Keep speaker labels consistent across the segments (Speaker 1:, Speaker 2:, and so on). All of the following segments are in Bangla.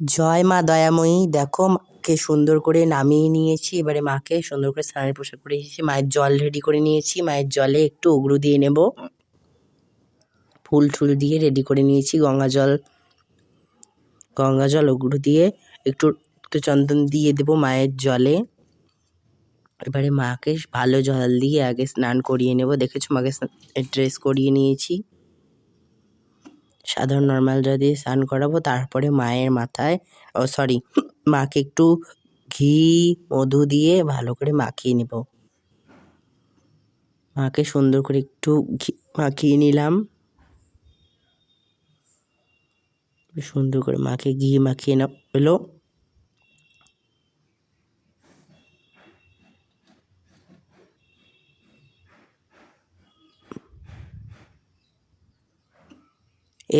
Speaker 1: জয় মা দয়াময়ী, দেখো মাকে সুন্দর করে নামিয়ে নিয়েছি। এবারে মাকে সুন্দর করে স্নানের পোশাক করে এসেছি। মায়ের জল রেডি করে নিয়েছি। মায়ের জলে একটু উগরু দিয়ে নেব। ফুল টুল দিয়ে রেডি করে নিয়েছি গঙ্গা জল। গঙ্গা জল উগরু দিয়ে একটু একটু চন্দন দিয়ে দেবো মায়ের জলে। এবারে মাকে ভালো জল দিয়ে আগে স্নান করিয়ে নেব। দেখেছ মাকে ড্রেস করিয়ে নিয়েছি। সাধারণ নর্মাল জল দিয়ে স্নান করাবো, তারপরে মায়ের মাথায়, ও সরি মাকে একটু ঘি, মধু দিয়ে ভালো করে মাখিয়ে নেব। মাকে সুন্দর করে একটু ঘি মাখিয়ে নিলাম। সুন্দর করে মাকে ঘি মাখিয়ে না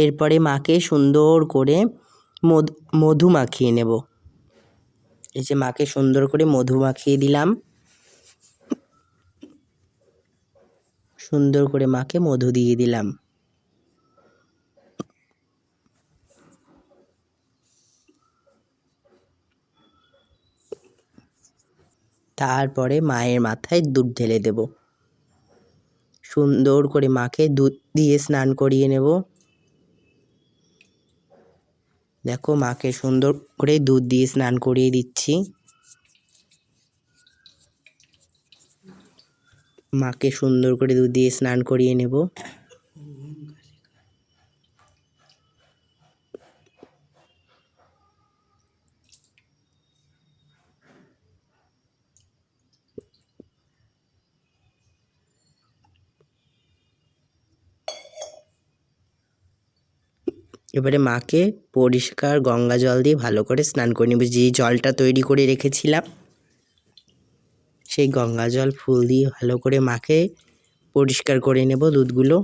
Speaker 1: এরপরে মাকে সুন্দর করে মধু মধু মাখিয়ে নেব। এই যে মাকে সুন্দর করে মধু মাখিয়ে দিলাম। সুন্দর করে মাকে মধু দিয়ে দিলাম। তারপরে মায়ের মাথায় দুধ ঢেলে দেব। সুন্দর করে মাকে দুধ দিয়ে স্নান করিয়ে নেব। দেখো মাকে সুন্দর করে দুধ দিয়ে স্নান করিয়ে দিচ্ছি। মাকে সুন্দর করে দুধ দিয়ে স্নান করিয়ে নেব। এবারে মাকে পরিষ্কার গঙ্গা জল দিয়ে ভালো করে স্নান করে নেব। যে জলটা তৈরি করে রেখেছিলাম, সেই গঙ্গা জল, ফুল দিয়ে ভালো করে মাকে পরিষ্কার করে নেব দুধগুলো।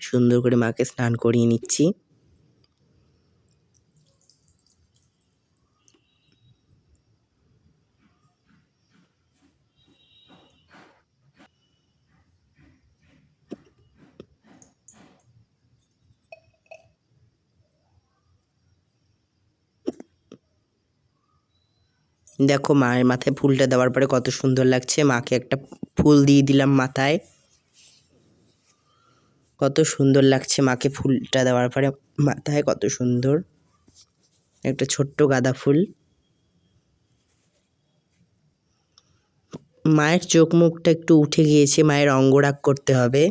Speaker 1: সুন্দর করে মাকে স্নান করিয়ে নিচ্ছি। দেখো মায়ের মাথায় ফুলটা দেওয়ার পরে কত সুন্দর লাগছে। মাকে একটা ফুল দিয়ে দিলাম মাথায়। কত সুন্দর লাগছে মাকে ফুলটা দেওয়ার পরে মাথায়, কত সুন্দর। একটা ছোট্ট গাঁদা ফুল। মায়ের চোখ মুখটা একটু উঠে গিয়েছে, মায়ের অঙ্গরাগ করতে হবে।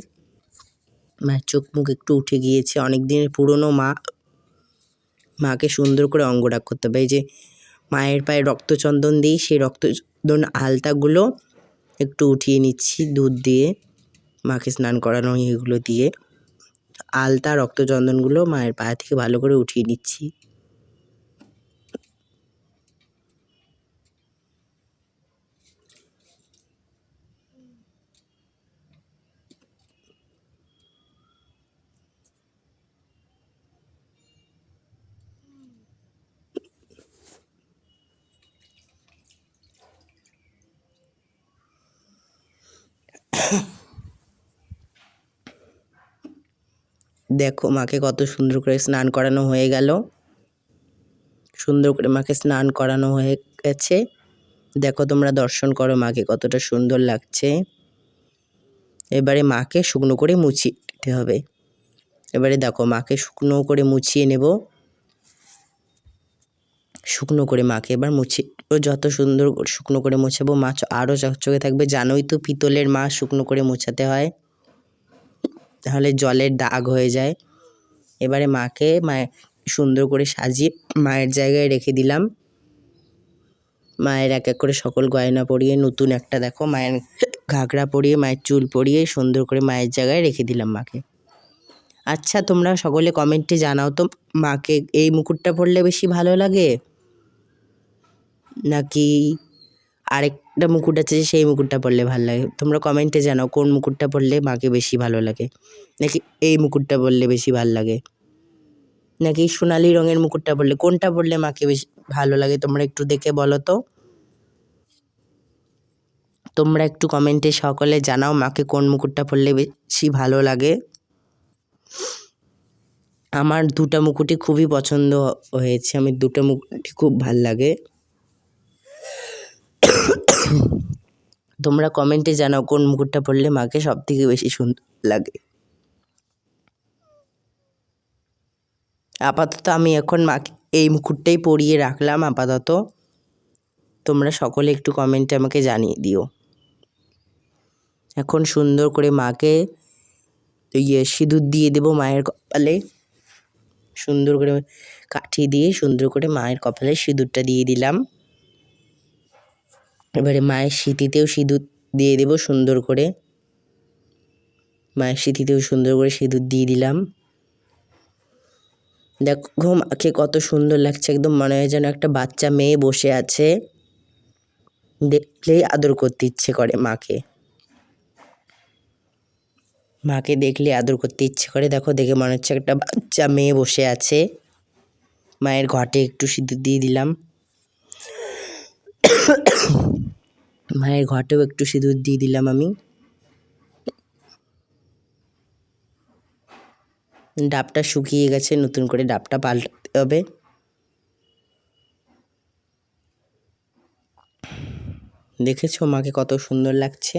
Speaker 1: মায়ের চোখ মুখ একটু উঠে গিয়েছে অনেক দিনের পুরনো মা। মাকে সুন্দর করে অঙ্গরাগ করতে হবে। এই যে মায়ের পায়ে রক্তচন্দন দিই সেই রক্তচন্দন আলতাগুলো একটু উঠিয়ে নিচ্ছি, দুধ দিয়ে, মাকে স্নান করানো এগুলো দিয়ে। আলতা, রক্তচন্দনগুলো মায়ের পায়ে থেকে ভালো করে উঠিয়ে নিচ্ছি। দেখো মাকে কত সুন্দর করে স্নান করানো হয়ে গেল। সুন্দর করে মাকে স্নান করানো হয়ে গেছে। দেখো তোমরা দর্শন করো মাকে কতটা সুন্দর লাগছে। এবারে মাকে শুকনো করে মুছিয়ে দিতে হবে। এবারে দেখো মাকে শুকনো করে মুছিয়ে নেব। শুকনো করে মাকে এবার মুছিয়ে যত সুন্দর শুকনো করে মোছাবো মাছ আরও চকচকে থাকবে। জানোই তো পিতলের মা শুকনো করে মোছাতে হয়। তাহলে জলের দাগ হয়ে যায়। এবারে মাকে মায়ের সুন্দর করে সাজিয়ে মায়ের জায়গায় রেখে দিলাম। মায়ের এক এক করে সকল গয়না পরিয়ে নতুন একটা দেখো, মায়ের ঘাগরা পরিয়ে, মায়ের চুল পরিয়ে সুন্দর করে মায়ের জায়গায় রেখে দিলাম মাকে। আচ্ছা তোমরা সকলে কমেন্টে জানাও তো, মাকে এই মুকুটটা পরলে বেশি ভালো লাগে? নাকি আরেকটা মুকুট আছে যে সেই মুকুটটা পরলে ভালো লাগে। তোমরা কমেন্টে জানাও কোন মুকুটটা পরলে মাকে বেশি ভালো লাগে। নাকি এই মুকুটটা পরলে বেশি ভালো লাগে? নাকি সোনালি রঙের মুকুটটা পরলে, কোনটা পরলে মাকে বেশি ভালো লাগে? তোমরা একটু দেখে বলো তো। তোমরা একটু কমেন্টে সকলে জানাও মাকে কোন মুকুটটা পরলে বেশি ভালো লাগে। আমার দুটো মুকুটই খুবই পছন্দ হয়েছে। আমি দুটো মুকুটই খুব ভালো লাগে। তোমরা কমেন্টে জানাও কোন মুকুটটা পরলে মাকে সব থেকে বেশি সুন্দর লাগে। আপাতত আমি এখন মাকে এই মুকুটটাই পরিয়ে রাখলাম, আপাতত। তোমরা সকলে একটু কমেন্টে আমাকে জানিয়ে দিও। এখন সুন্দর করে মাকে ইয়ে সিঁদুর দিয়ে দেবো মায়ের কপালে। সুন্দর করে কাঠি দিয়ে সুন্দর করে মায়ের কপালে সিঁদুরটা দিয়ে দিলাম। এবারে মায়ের সিঁথিতেও সিঁদুর দিয়ে দেবো সুন্দর করে। মায়ের সিঁথিতেও সুন্দর করে সিঁদুর দিয়ে দিলাম। দেখো মাকে কত সুন্দর লাগছে, একদম মনে হয় যেন একটা বাচ্চা মেয়ে বসে আছে। দেখলেই আদর করতে ইচ্ছে করে মাকে। মাকে দেখলে আদর করতে ইচ্ছে করে। দেখো, দেখে মনে হচ্ছে একটা বাচ্চা মেয়ে বসে আছে। মায়ের ঘটে একটু সিঁদুর দিয়ে দিলাম। মায়ের ঘটেও একটু সিঁদুর দিয়ে দিলাম আমি। ডাবটা শুকিয়ে গেছে, নতুন করে ডাবটা পাল্টাতে হবে। দেখেছ মাকে কত সুন্দর লাগছে?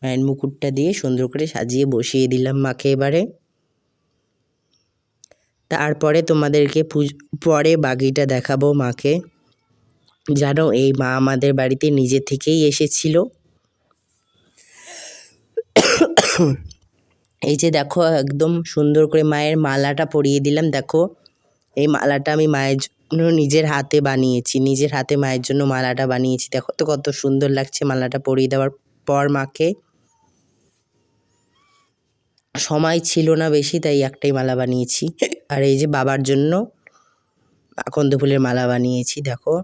Speaker 1: মায়ের মুকুটটা দিয়ে সুন্দর করে সাজিয়ে বসিয়ে দিলাম মাকে এবারে। তারপরে তোমাদেরকে পরে বাকিটা দেখাবো মাকে। জানো এই মা আমাদের বাড়িতে নিজে থেকেই এসেছিল। এই যে দেখো, একদম সুন্দর করে মায়ের মালাটা পরিয়ে দিলাম। দেখো, এই মালাটা আমি মায়ের জন্য নিজের হাতে বানিয়েছি, নিজের হাতে মায়ের জন্য মালাটা বানিয়েছি। দেখো তো কত সুন্দর লাগছে মালাটা পরিয়ে দেওয়ার পর মাকে। সময় ছিল না বেশি, তাই একটাই মালা বানিয়েছি। আর এই যে বাবার জন্য আকন্দ ফুলের মালা বানিয়েছি, দেখো।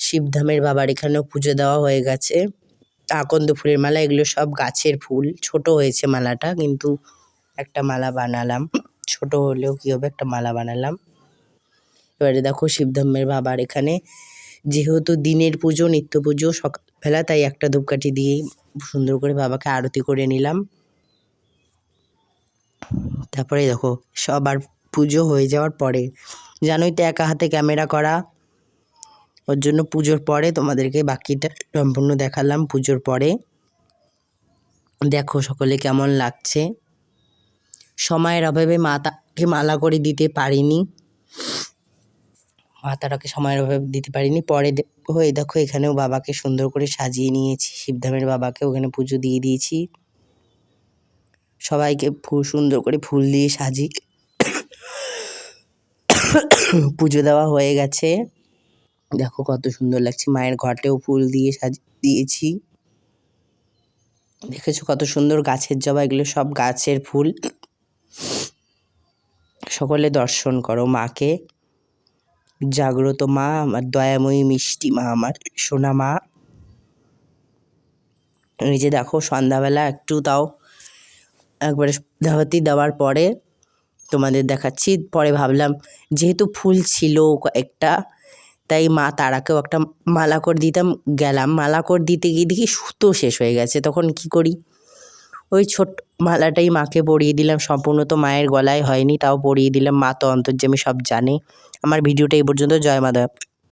Speaker 1: শিবধামের বাবার এখানেও পুজো দেওয়া হয়ে গেছে। আকন্দ ফুলের মালা, এগুলো সব গাছের ফুল। ছোট হয়েছে মালাটা, কিন্তু একটা মালা বানালাম। ছোট হলেও কী হবে, একটা মালা বানালাম। এবারে দেখো শিবধামের বাবার এখানে যেহেতু দিনের পুজো, নিত্য পুজো, সকালবেলা, তাই একটা ধূপকাঠি দিয়েই সুন্দর করে বাবাকে আরতি করে নিলাম। তারপরে দেখো সবার পুজো হয়ে যাওয়ার পরে, জানোই তো একা হাতে ক্যামেরা করা ওর জন্য পুজোর পরে তোমাদেরকে বাকিটা সম্পূর্ণ দেখালাম পুজোর পরে। দেখো সকলে কেমন লাগছে। সময়ের অভাবে মাতাকে মালা করে দিতে পারিনি। মাতাটাকে সময়ের অভাবে দিতে পারিনি। পরে হয়ে দেখো এখানেও বাবাকে সুন্দর করে সাজিয়ে নিয়েছি। শিবধামের বাবাকে ওখানে পুজো দিয়ে দিয়েছি। সবাইকে ফুল সুন্দর করে ফুল দিয়ে সাজি পুজো দেওয়া হয়ে গেছে। দেখো কত সুন্দর লাগছে। মায়ের ঘটেও ফুল দিয়ে সাজিয়ে দিয়েছি। দেখেছ কত সুন্দর গাছের জবা, এগুলো সব গাছের ফুল। সকলে দর্শন করো মাকে। জাগ্রত মা, আমার দয়াময়ী মিষ্টি মা আমার, সোনা মা। এই যে দেখো সন্ধ্যাবেলা একটু তাও একবারে সন্ধ্যাবাতি দেওয়ার পরে তোমাদের দেখাচ্ছি। পরে ভাবলাম যেহেতু ফুল ছিল একটা তাই মা তারাকেও একটা মালা করে দিতাম, গেলাম। মালা করে দিতে গিয়ে দেখি সুতো শেষ হয়ে গেছে। তখন কি করি? ওই ছোট মালাটাই মাকে পরিয়ে দিলাম। সম্পূর্ণ তো মায়ের গলায় হয়নি, তাও পরিয়ে দিলাম। মা তো অন্তর্যামী সব জানে। আমার ভিডিওটা এই পর্যন্ত। জয় মাধব